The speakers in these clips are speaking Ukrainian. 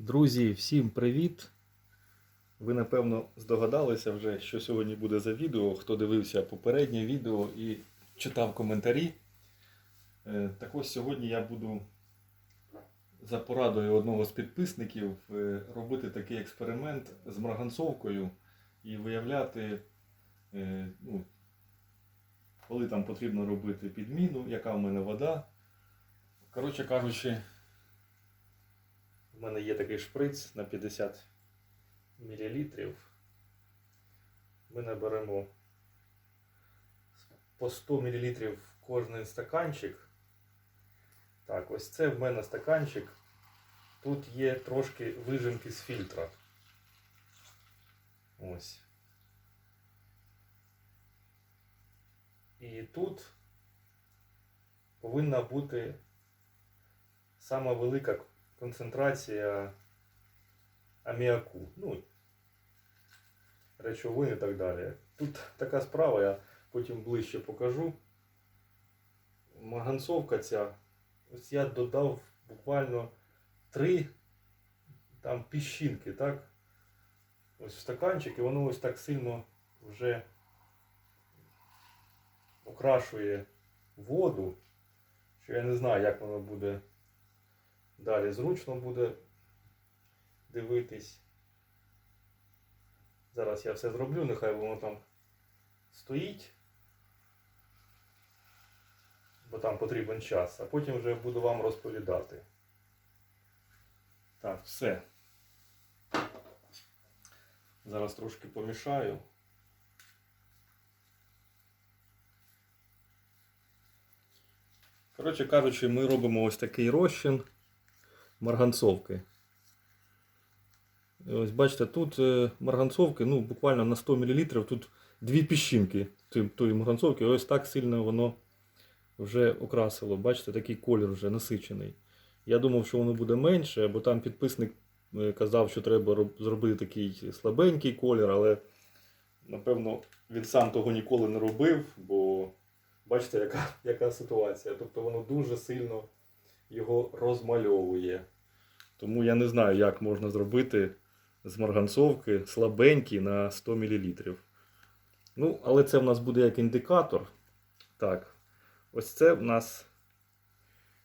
Друзі, всім привіт! Ви напевно здогадалися вже, що сьогодні буде за відео. Хто дивився попереднє відео і читав коментарі. Е, Так ось сьогодні я буду за порадою одного з підписників е, робити такий експеримент з марганцовкою і виявляти, е, ну, коли там потрібно робити підміну, яка в мене вода. Коротше кажучи, у мене є такий шприц на 50 мл. Ми наберемо по 100 мл кожний стаканчик. Так, ось це в мене стаканчик. Тут є трошки вижимки з фільтра. Ось. І тут повинна бути сама велика концентрація аміаку, ну, речовин і так далі. Тут така справа, я потім ближче покажу. Марганцовка ця, ось я додав буквально три там піщинки, так? Ось в стаканчик, і воно ось так сильно вже окрашує воду, що я не знаю, як воно буде Далі зручно буде дивитись. Зараз я все зроблю, нехай воно там стоїть, бо там потрібен час, а потім вже буду вам розповідати. Так, все. Зараз трошки помішаю. Коротше кажучи, ми робимо ось такий розчин марганцовки. Ось бачите, тут е, марганцовки ну, буквально на 100 мл, тут дві піщинки тої- марганцовки. Ось так сильно воно вже окрасило. Бачите, такий колір вже насичений. Я думав, що воно буде менше, бо там підписник е, казав, що треба зробити такий слабенький колір, але напевно він сам того ніколи не робив, бо бачите, яка, яка ситуація. Тобто воно дуже сильно його розмальовує. Тому я не знаю, як можна зробити з марганцовки слабенький на 100 мл. Ну, але це в нас буде як індикатор. Так, ось це в нас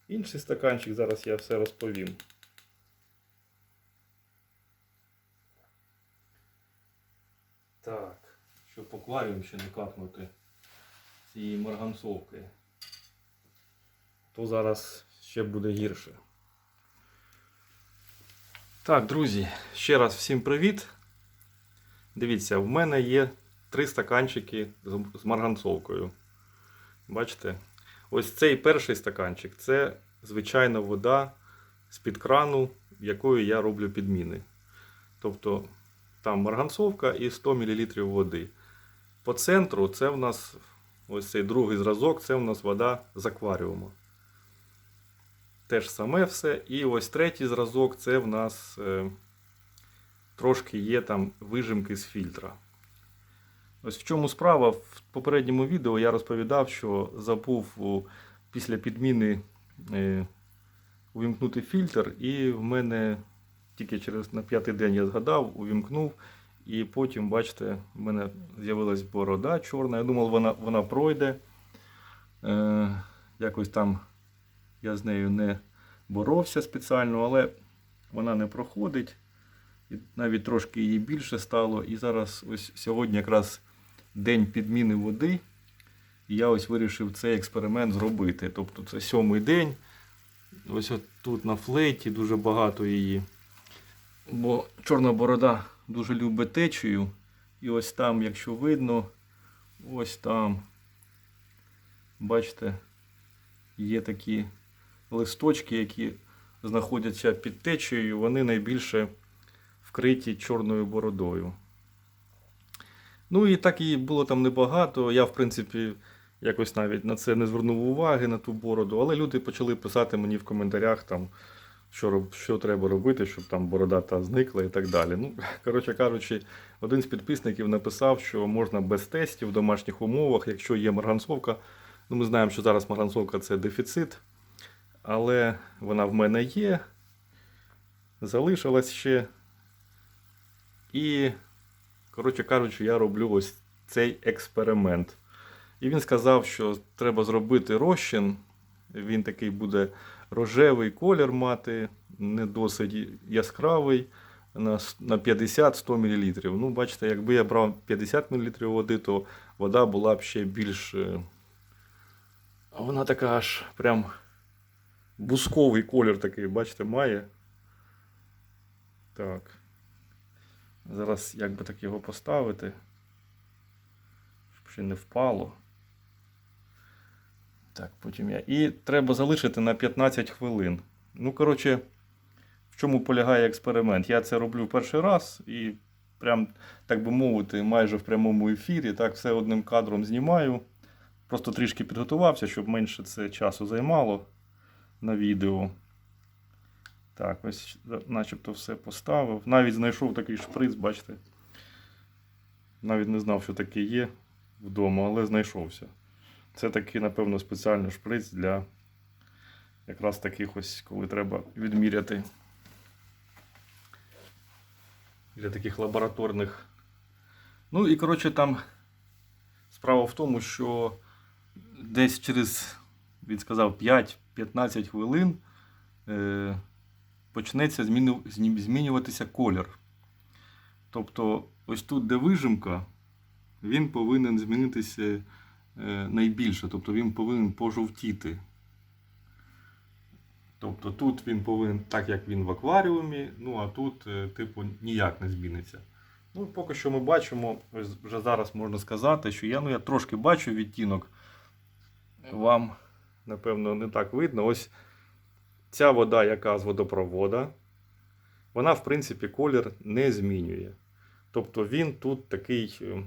інший стаканчик. Зараз я все розповім. Так, щоб акваріум ще не капнути цієї марганцовки то зараз ще буде гірше. Так, друзі, ще раз всім привіт. Дивіться, в мене є три стаканчики з- марганцовкою. Бачите? Ось цей перший стаканчик це звичайна вода з-під крану, якою я роблю підміни. Тобто там марганцовка і 100 мл води. По центру це в нас ось цей другий зразок, це в нас вода з акваріуму. Теж саме все. І ось третій зразок це в нас е, трошки є там вижимки з фільтра. Ось в чому справа. В попередньому відео я розповідав, що забув після підміни е, увімкнути фільтр, і в мене тільки через на п'ятий день я згадав, увімкнув. І потім, бачите, в мене з'явилась борода чорна. Я думав, вона, вона пройде. Е, якось там я з нею не боровся спеціально, але вона не проходить. І навіть трошки її більше стало. І зараз ось сьогодні якраз день підміни води. І я ось вирішив цей експеримент зробити. Тобто це сьомий день. Ось от тут на флейті дуже багато її. Бо чорна борода дуже любить течію. І ось там, якщо видно, ось там, бачите, є такі листочки, які знаходяться під течією, вони найбільше вкриті чорною бородою. Ну і так і було там небагато. Я, в принципі, якось навіть на це не звернув уваги на ту бороду, але люди почали писати мені в коментарях, там, що, що треба робити, щоб там борода та зникла і так далі. Ну, коротше кажучи, один з підписників написав, що можна без тестів в домашніх умовах, якщо є марганцовка. Ну, ми знаємо, що зараз марганцовка це дефіцит, але вона в мене є. залишилось ще. І, коротше кажучи, я роблю ось цей експеримент. І він сказав, що треба зробити розчин. Він такий буде рожевий колір мати, не досить яскравий на 50-100 мл. Ну, бачите, якби я брав 50 мл води, то вода була б ще більш. е, вона така аж прям бусковий колір такий, бачите, має. Так. Зараз як би так його поставити, щоб ще не впало. Так, потім я. І треба залишити на 15 хвилин. Ну, коротше, в чому полягає експеримент? Я це роблю перший раз і прям, так би мовити, майже в прямому ефірі. Так, все одним кадром знімаю. Просто трішки підготувався, щоб менше це часу займало на відео. Так, ось начебто все поставив. Навіть знайшов такий шприц, бачите. Навіть не знав, що таке є вдома, але знайшовся. Це такий, напевно, спеціальний шприц для якраз таких ось, коли треба відміряти для таких лабораторних. Ну і коротше там справа в тому, що десь через, він сказав, 5-15 хвилин е, почнеться змінюватися колір. Тобто, ось тут, де вижимка, він повинен змінитися е, найбільше, тобто він повинен пожовтіти. Тобто тут він повинен, так як він в акваріумі, ну а тут, е, типу, ніяк не зміниться. Ну, поки що ми бачимо, ось вже зараз можна сказати, що я, ну, я трошки бачу відтінок. Вам, напевно, не так видно. Ось ця вода, яка з водопровода, вона, в принципі, колір не змінює. Тобто він тут такий е,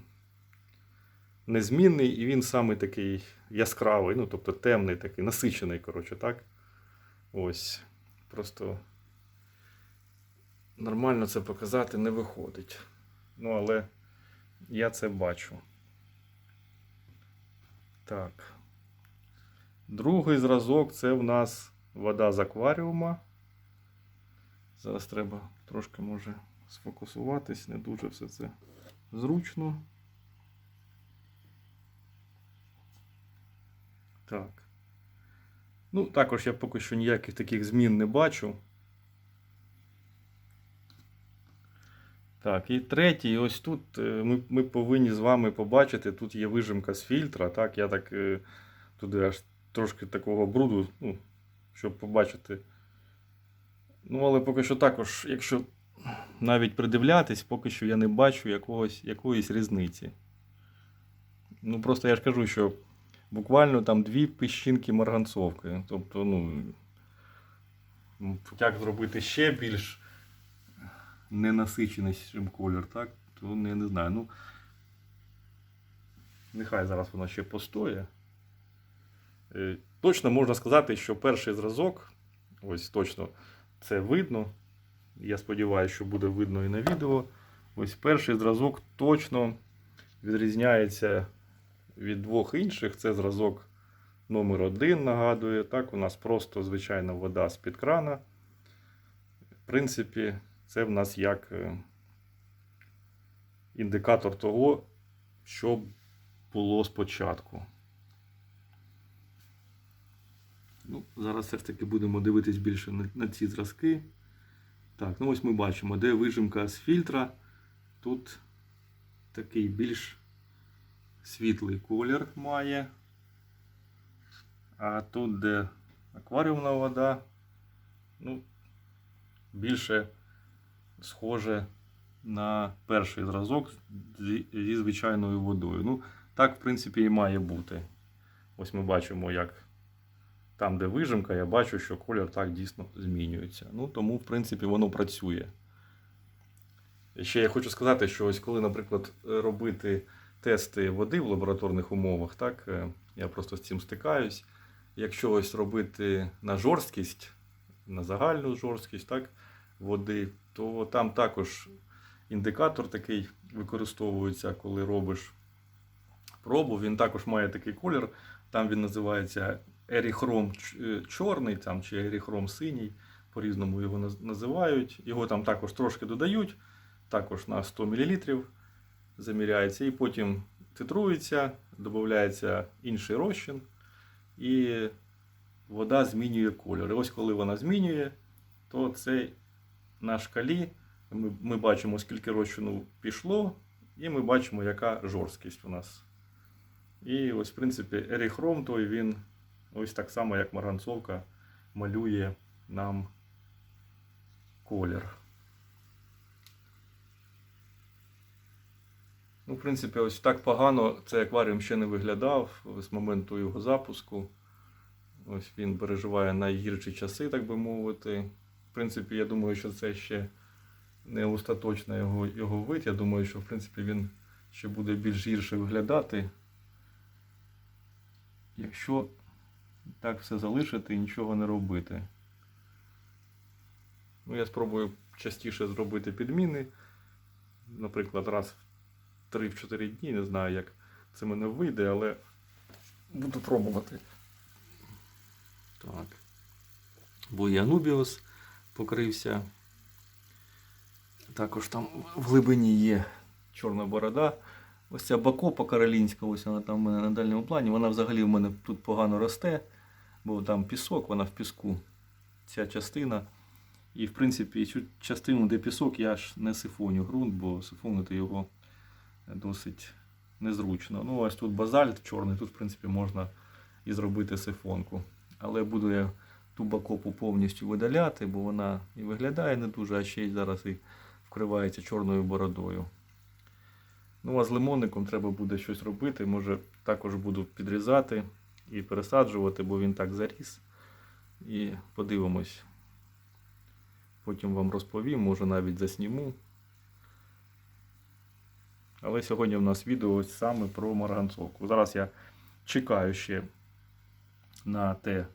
незмінний, і він саме такий яскравий, ну, тобто темний, такий, насичений, коротше, так. Ось. Просто нормально це показати не виходить. Ну, але я це бачу. Так. Другий зразок це в нас вода з акваріума. Зараз треба трошки може сфокусуватись, не дуже все це зручно. Так. Ну, також я поки що ніяких таких змін не бачу. Так, і третій, ось тут е, ми, ми повинні з вами побачити, тут є вижимка з фільтра. Так, я так е, туди аж трошки такого бруду, ну, щоб побачити. Ну, але поки що також, якщо навіть придивлятись, поки що я не бачу якогось, якоїсь різниці. Ну, просто я ж кажу, що буквально там дві піщинки марганцовки. Тобто, ну, як зробити ще більш ненасиченішим колір, так? То не, не знаю. Ну, нехай зараз воно ще постоє. Е, Точно можна сказати, що перший зразок, ось точно це видно. Я сподіваюся, що буде видно і на відео. Ось перший зразок точно відрізняється від двох інших. Це зразок номер один, нагадує. Так, у нас просто звичайна вода з-під крана. В принципі, це в нас як е, індикатор того, що було спочатку. Ну, зараз все ж таки будемо дивитись більше на, на ці зразки. Так, ну ось ми бачимо, де вижимка з фільтра. Тут такий більш світлий колір має. А тут, де акваріумна вода, ну, більше схоже на перший зразок зі, звичайною водою. Ну, так, в принципі, і має бути. Ось ми бачимо, як там, де вижимка, я бачу, що колір так дійсно змінюється. Ну, тому, в принципі, воно працює. Ще я хочу сказати, що ось коли, наприклад, робити тести води в лабораторних умовах, так, е, я просто з цим стикаюсь. Якщо ось робити на жорсткість, на загальну жорсткість так, води, то там також індикатор такий використовується, коли робиш пробу. Він також має такий колір. Там він називається еріхром е, чорний там, чи еріхром синій. по-різному його називають. Його там також трошки додають, також на 100 мл заміряється, і потім титрується, додається інший розчин, і вода змінює кольор. І ось коли вона змінює, то цей на шкалі ми, ми бачимо, скільки розчину пішло, і ми бачимо, яка жорсткість у нас. І ось, в принципі, еріхром той він ось так само, як марганцовка, малює нам колір. Ну, в принципі, ось так погано цей акваріум ще не виглядав з моменту його запуску. Ось він переживає найгірші часи, так би мовити. В принципі, я думаю, що це ще не остаточна його, його вид. Я думаю, що в принципі він ще буде більш гірше виглядати. Якщо так все залишити і нічого не робити. Ну, я спробую частіше зробити підміни. Наприклад, раз в 3-4 дні, не знаю, як це мене вийде, але буду пробувати. Так. Бо і Анубіус покрився. Також там в глибині є чорна борода. Ось ця бакопа каролінська, ось вона там в мене на дальньому плані. Вона взагалі в мене тут погано росте, бо там пісок, вона в піску. Ця частина. І в принципі цю частину, де пісок, я ж не сифоню ґрунт, бо сифонити його досить незручно. Ну, ось тут базальт чорний, тут, в принципі, можна і зробити сифонку. Але буду я ту бакопу повністю видаляти, бо вона і виглядає не дуже, а ще й зараз і вкривається чорною бородою. Ну, а з лимонником треба буде щось робити. Може, також буду підрізати і пересаджувати, бо він так заріс. І подивимось. Потім вам розповім, може навіть засніму. Але сьогодні в нас відео саме про марганцовку. Зараз я чекаю ще на те,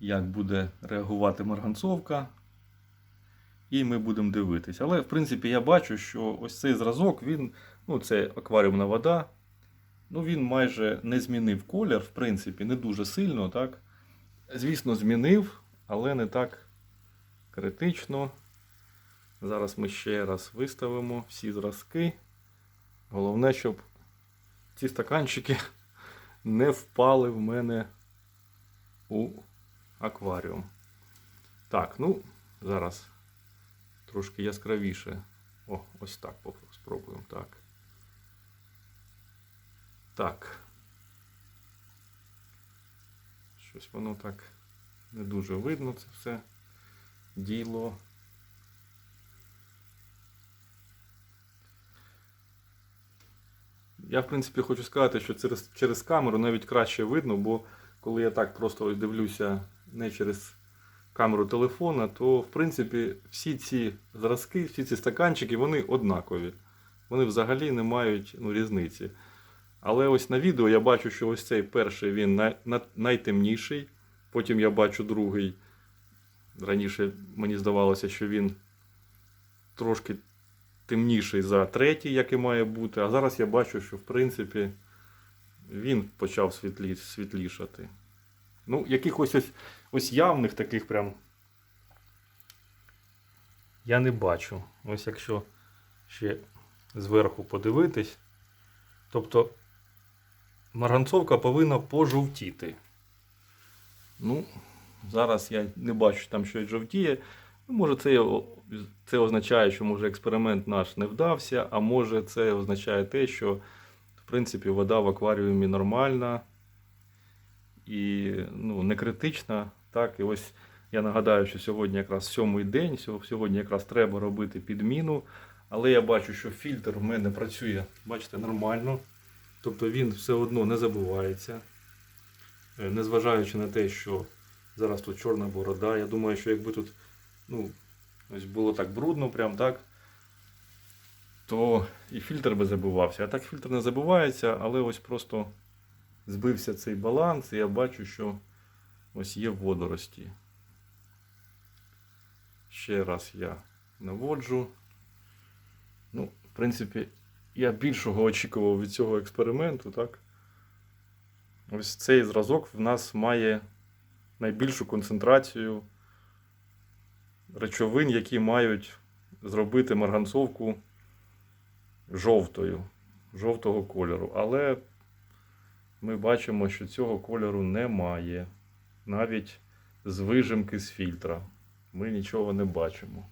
як буде реагувати марганцовка. І ми будемо дивитись. Але, в принципі, я бачу, що ось цей зразок, він, ну, це акваріумна вода. Ну, він майже не змінив колір, в принципі, не дуже сильно, так. Звісно, змінив, але не так критично. Зараз ми ще раз виставимо всі зразки. Головне, щоб ці стаканчики не впали в мене у акваріум. Так, ну, зараз трошки яскравіше. О, ось так спробуємо. Так. Так. Щось воно так не дуже видно це все діло. Я, в принципі, хочу сказати, що через, через камеру навіть краще видно, бо коли я так просто дивлюся не через камеру телефона, то в принципі всі ці зразки, всі ці стаканчики, вони однакові. Вони взагалі не мають ну, різниці. Але ось на відео я бачу, що ось цей перший він най, на- найтемніший. Потім я бачу другий. Раніше мені здавалося, що він трошки темніший за третій, як і має бути. А зараз я бачу, що в принципі він почав світлі, світлішати. Ну, якихось ось, ось явних таких прям. Я не бачу. Ось якщо ще зверху подивитись. Тобто марганцовка повинна пожовтіти. Ну, зараз я не бачу, там щось жовтіє. Ну, може, це, це означає, що може експеримент наш не вдався, а може це означає те, що в принципі вода в акваріумі нормальна і ну, не критична. Так, і ось я нагадаю, що сьогодні якраз сьомий день, сьогодні якраз треба робити підміну. Але я бачу, що фільтр в мене працює, бачите, нормально. Тобто він все одно не забувається. Е, Незважаючи на те, що зараз тут чорна борода. Я думаю, що якби тут ну, ось було так брудно, прям так, то і фільтр би забувався. А так фільтр не забувається, але ось просто збився цей баланс, і я бачу, що ось є водорості. Ще раз я наводжу. Ну, в принципі, я більшого очікував від цього експерименту, так? Ось цей зразок в нас має найбільшу концентрацію речовин, які мають зробити марганцовку жовтою, жовтого кольору. Але ми бачимо, що цього кольору немає. Навіть з вижимки з фільтра. Ми нічого не бачимо.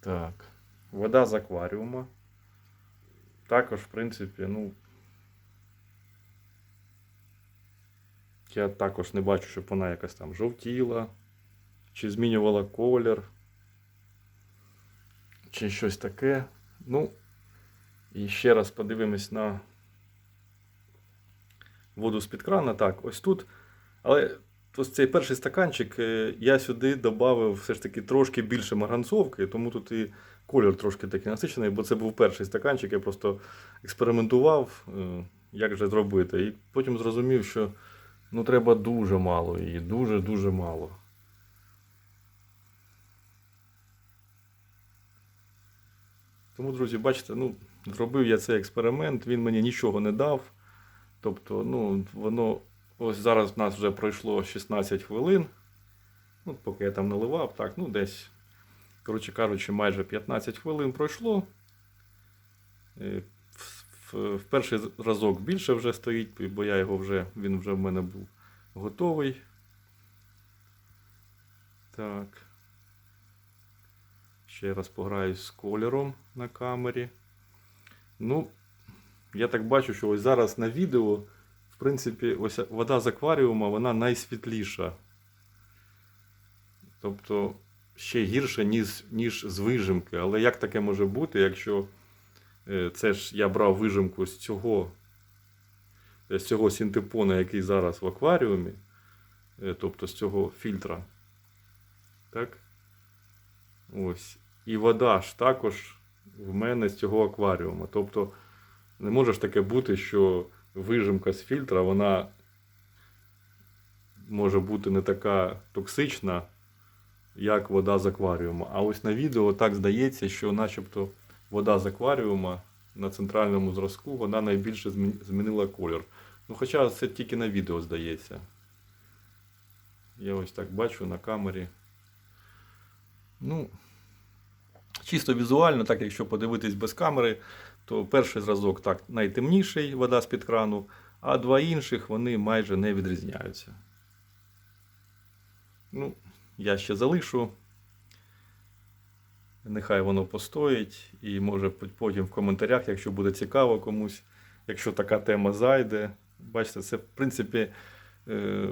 Так. Вода з акваріума. Також, в принципі, ну. Я також не бачу, щоб вона якась там жовтіла, чи змінювала колір, чи щось таке. Ну, і ще раз подивимось на воду з-під крана. Так, ось тут. Але ось цей перший стаканчик е, я сюди додав все ж таки трошки більше марганцовки, тому тут і колір трошки такий насичений, бо це був перший стаканчик, я просто експериментував, е, як же зробити. І потім зрозумів, що ну, треба дуже мало її, дуже-дуже мало. Тому, друзі, бачите, ну, зробив я цей експеримент, він мені нічого не дав. Тобто, ну, воно ось зараз в нас вже пройшло 16 хвилин. Ну, поки я там наливав, так, ну десь, коротше кажучи, майже 15 хвилин пройшло. Е, В, перший разок більше вже стоїть, бо я його вже, він вже в мене був готовий. Так. Ще раз пограюсь з кольором на камері. Ну, я так бачу, що ось зараз на відео, в принципі, ось вода з акваріума, вона найсвітліша. Тобто ще гірше, ніж, ніж з вижимки. Але як таке може бути, якщо е, це ж я брав вижимку з цього, з цього синтепона, який зараз в акваріумі, е, тобто з цього фільтра. Так? Ось. І вода ж також в мене з цього акваріуму. Тобто не може ж таке бути, що вижимка з фільтра, вона може бути не така токсична, як вода з акваріуму. А ось на відео так здається, що начебто вода з акваріума на центральному зразку вона найбільше змінила колір. Ну, хоча це тільки на відео здається. Я ось так бачу на камері. Ну, чисто візуально, так якщо подивитись без камери, то перший зразок так найтемніший вода з-під крану, а два інших вони майже не відрізняються. Ну, я ще залишу. Нехай воно постоїть, і може потім в коментарях, якщо буде цікаво комусь, якщо така тема зайде. Бачите, це в принципі, е,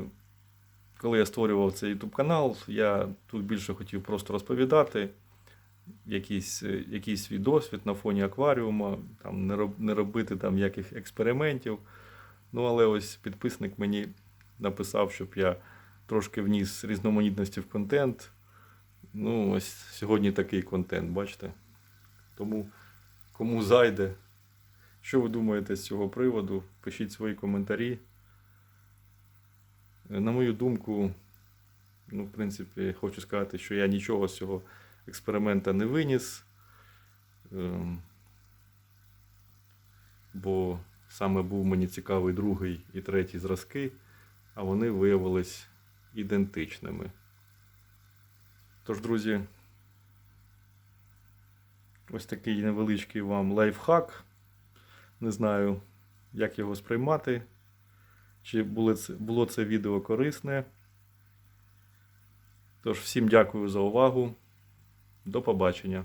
коли я створював цей YouTube канал, я тут більше хотів просто розповідати якийсь, е, якийсь свій досвід на фоні акваріума, там, не, роб, не робити там ніяких експериментів. Ну, але ось підписник мені написав, щоб я трошки вніс різноманітності в контент. Ну, ось сьогодні такий контент, бачите? Тому кому зайде, що ви думаєте з цього приводу, пишіть свої коментарі. На мою думку, ну, в принципі, хочу сказати, що я нічого з цього експеримента не виніс. Ем, Бо саме був мені цікавий другий і третій зразки, а вони виявились ідентичними. Тож, друзі, ось такий невеличкий вам лайфхак. Не знаю, як його сприймати. Чи було це, відео корисне. Тож, всім дякую за увагу. До побачення.